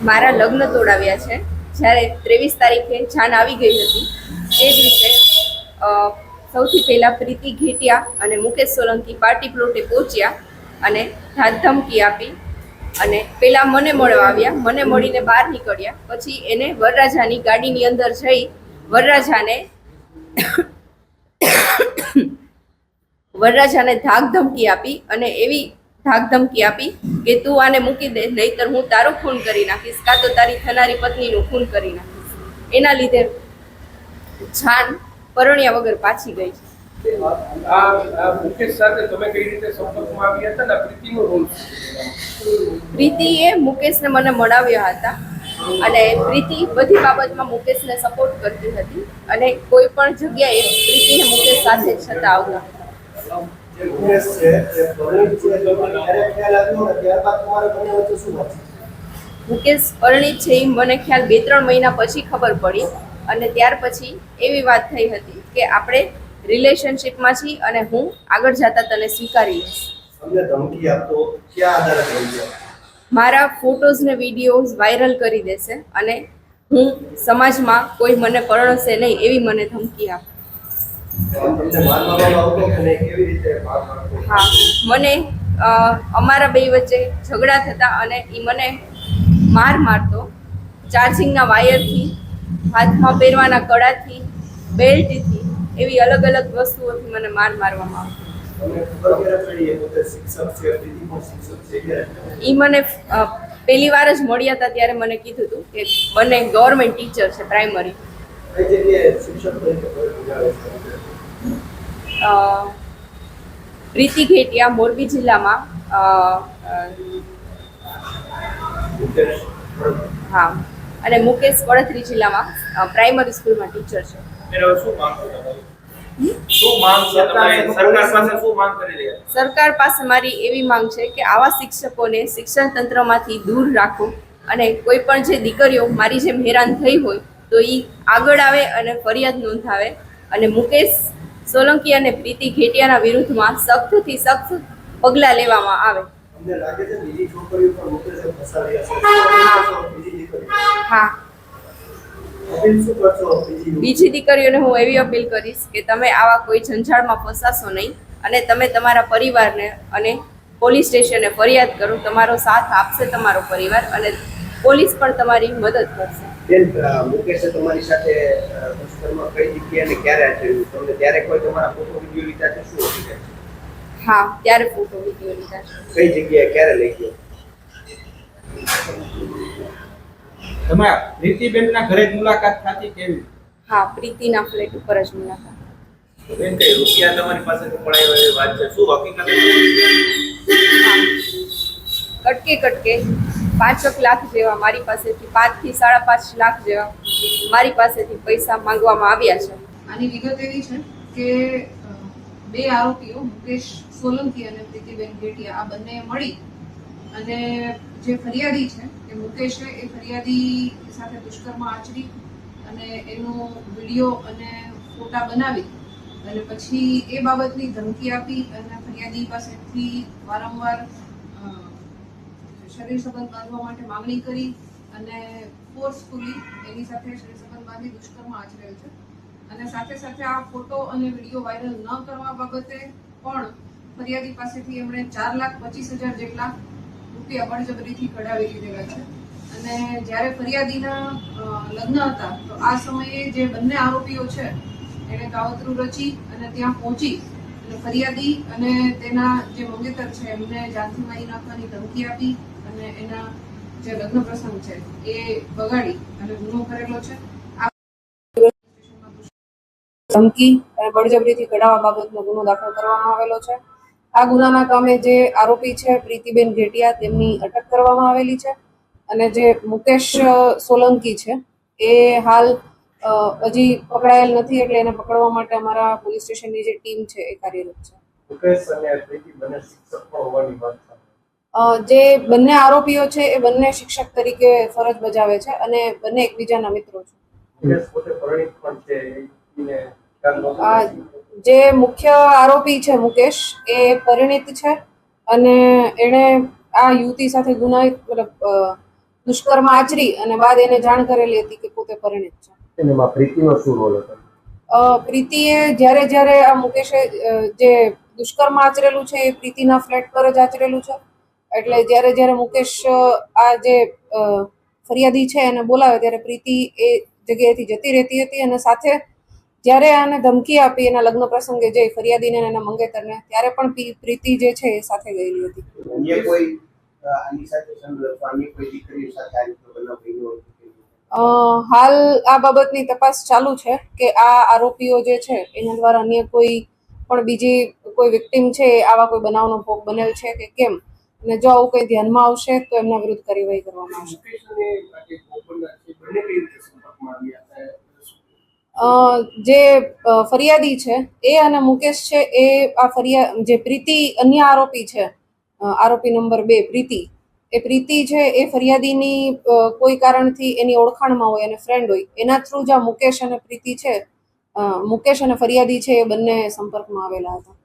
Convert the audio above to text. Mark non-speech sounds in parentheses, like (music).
મારા લગ્ન તોડાવ્યા છે. જ્યારે ત્રેવીસ તારીખે જાન આવી ગઈ હતી. તે દિવસે સૌથી પહેલાં પ્રીતિ ઘેટિયા અને મુકેશ સોલંકી પાર્ટી પ્લોટે પહોંચ્યા અને ધાકધમકી આપી અને પહેલાં મને મળવા આવ્યા. મને મળીને બહાર નીકળ્યા. પછી એને વરરાજાની ગાડીની અંદર જઈ વરરાજાને (coughs) વરરાજાને ધાક ધમકી આપી અને એવી ધાક ધમકી આપી કે તું આને મૂકી દે નહીતર હું તારું ખૂન કરી નાખીશ કાં તો તારી થનારી પત્નીનું ખૂન કરી નાખીશ. એના લીધે જાન પરણ્યા વગર પાછી ગઈ. છે મુકેશ સાથે તમે કઈ રીતે સંપર્કમાં આવ્યા હતા ને? પ્રીતિનો રોલ પ્રીતિએ મુકેશને મને મળાવ્યા હતા અને પ્રીતિ બધી બાબતમાં મુકેશને સપોર્ટ કરતી હતી અને કોઈ પણ જગ્યાએ પ્રીતિને મુકેશ સાથે છતાં આવતા. મુકેશ પરણિત છે મને ખ્યાલ બે ત્રણ મહિના પછી ખબર પડી અને ત્યાર પછી એવી વાત થઈ હતી કે આપણે રિલેશનશિપમાં છીએ અને હું આગળ જતા તને સ્વીકારી મારા ફોટોઝ ને વિડીયોઝ વાયરલ કરી દેશે અને હું સમાજમાં કોઈ મને પરણશે નહીં એવી મને ધમકી આપ. હા મને અમારા બે વચ્ચે ઝઘડા થતા અને એ મને માર મારતો. ચાર્જિંગના વાયરથી હાથમાં પહેરવાના કડાથી બેલ્ટથી એવી અલગ અલગ વસ્તુઓથી મને માર મારવામાં આવતો. એ મને પહેલી વાર જ મળ્યા હતા ત્યારે મને કીધું હતું કે મને ગવર્મેન્ટ ટીચર છે પ્રાઇમરી પ્રીતિ ઘેટિયા મોરબી જિલ્લામાં હા અને મુકેશ વડોદરી જિલ્લામાં પ્રાઇમરી સ્કૂલમાં ટીચર છે. એનો શું માંગ છે તમારી? શું માંગ છે તમારી? સરકાર પાસે શું માંગ કરી રહ્યા છો? સરકાર પાસે મારી એવી માંગ છે કે આવા શિક્ષકોને શિક્ષણ તંત્રમાંથી દૂર રાખો અને કોઈ પણ જે દીકરીઓ મારી જેમ હેરાન થઈ હોય તો એ આગળ આવે અને ફરિયાદ નોંધાવે. અને મુકેશ સોલંકી અને પ્રીતિ ઘેટિયાના વિરુદ્ધમાં સખ્તથી સખ્ત પગલાં લેવામાં આવે. અમને લાગે છે બીજી છોકરીઓ પણ મુકેશે ફસાવી હશે? શું કરશો બીજી દીકરી હા. બીજી દીકરીઓને હું એવી અપીલ કરીશ કે તમે આવા કોઈ ઝંઝાળમાં ફસાશો નહીં અને તમે તમારા પરિવારને અને પોલીસ સ્ટેશને ફરિયાદ કરો. તમારો સાથ આપશે તમારો પરિવાર અને પોલીસ પણ તમારી મદદ કરશે. બેન મુકેશે તમારી સાથે દુષ્કર્મ કઈ જગ્યાએ અને ક્યારે આચર્યું તમને ત્યારે કોઈ તમારા ફોટો વીડિયો લીધા છે? શું હતું હા ત્યારે ફોટો વીડિયો લીધા છે. કઈ જગ્યાએ ક્યારે લઈ ગયો? તમારા રીતિબેનના ઘરે જ મુલાકાત થતી કેવી હા પ્રીતિના ફ્લેટ ઉપર જ મુલાકાત. બેન કઈ રૂપિયા તમારી પાસેથી પડાયો એવી વાત છે? શું હકીકત? કટકે કટકે. પાંચક લાખ જેવા મારી પાસેથી પાંચથી સાડા પાંચ લાખ જેવા મારી પાસેથી પૈસા માંગવામાં આવ્યા છે. આની વિગત એવી છે કે બે આરોપીઓ, મુકેશ સોલંકી અને પ્રીતિબેન ઘેટિયા આ બંને મળી અને જે ફરિયાદી છે એ મુકેશે એ ફરિયાદી સાથે દુષ્કર્મ આચરી અને એનો વીડિયો અને ફોટા બનાવી અને પછી એ બાબતની ધમકી આપી અને ફરિયાદી પાસેથી વારંવાર શરીર સંબંધ બાંધવા માટે માંગણી કરી અને ફોર્સફુલી એની સાથે શરીર સંબંધ બાંધી દુષ્કર્મ આચરેલ છે. અને સાથે સાથે આ ફોટો અને વીડિયો વાયરલ ન કરવા બાબતે પણ ફરિયાદી પાસેથી એમણે ચાર લાખ પચીસ હજાર જેટલા રૂપિયા બળજબરીથી કઢાવી લીધેલા છે. અને જ્યારે ફરિયાદીના લગ્ન હતા, તો આ સમયે જે બંને આરોપીઓ છે એણે કાવતરું રચી અને ત્યાં પહોંચી અને ફરિયાદી અને તેના જે મંગેતર છે, એમને જાનથી મારી નાખવાની ધમકી આપી અને એના જે લગ્ન પ્રસંગ છે, એ બગાડી અને ગુનો કરેલો છે. ધમકી અને બળજબરીથી કઢાવવા બાબતનો ગુનો દાખલ કરવામાં આવેલો છે. આ ગુનાના કામે જે આરોપી છે, પ્રીતિબેન ઘેટિયા, તેમની અટક કરવામાં આવેલી છે. અને જે મુકેશ સોલંકી છે, એ હાલ હજી પકડાયેલ નથી એટલે એને પકડવા માટે અમારા પોલીસ સ્ટેશનની જે ટીમ છે, એ કાર્યરત છે. મુકેશ અને પ્રીતિ બંને શિક્ષક પણ હોવાની વાત જે બંને આરોપીઓ છે એ બંને શિક્ષક તરીકે ફરજ બજાવે છે અને બંને એકબીજાના મિત્રો છે. મુકેશ પોતે પરિણીત પણ છે એને ખ્યાલ નહોતો. આ જે મુખ્ય આરોપી છે મુકેશ એ પરિણિત છે અને એણે આ યુવતી સાથે ગુના મતલબ અ, દુષ્કર્મ આચરી અને બાદ એને જાણ કરેલી હતી કે પોતે પરિણિત છે. એમાં પ્રીતિનો શું રોલ હતો? અ, પ્રીતિએ જ્યારે જ્યારે આ મુકેશે જે દુષ્કર્મ આચરેલું છે એ પ્રીતિના ફ્લેટ પર જ આચરેલું છે. એટલે જ્યારે જ્યારે મુકેશ આ જે ફરિયાદી છે એને બોલાવે ત્યારે પ્રીતિ એ જગ્યાએથી જતી રહેતી હતી અને સાથે જ્યારે આને ધમકી આપી એના લગ્ન પ્રસંગે જઈ ફરિયાદીને એના મંગેતરને ત્યારે પણ પ્રીતિ જે છે એ સાથે ગયેલી હતી. અન્ય કોઈ આની સાથે સંલગ્ન અન્ય કોઈ દીકરી સાથે આ રીતનો બનાવ બન્યો હોય તો અ, હાલ આ બાબતની તપાસ ચાલુ છે કે આ આરોપીઓ જે છે એના દ્વારા અન્ય કોઈ પણ બીજી કોઈ વિક્ટીમ છે આવા કોઈ બનાવનો ભોગ બનેલ છે કે કેમ? અને જો આવું કંઈ ધ્યાનમાં આવશે તો એમના વિરુદ્ધ કાર્યવાહી કરવામાં આવશે. જે ફરિયાદી છે, એ અને મુકેશ છે, એ આ ફરિયાદ જે પ્રીતિ અન્ય આરોપી છે આરોપી નંબર બે, પ્રીતિ, એ પ્રીતિ છે, એ ફરિયાદીની કોઈ કારણથી એની ઓળખાણમાં હોય અને ફ્રેન્ડ હોય, એના થ્રુ જ આ મુકેશ અને પ્રીતિ છે મુકેશ અને ફરિયાદી છે, એ બંને સંપર્કમાં આવેલા હતા.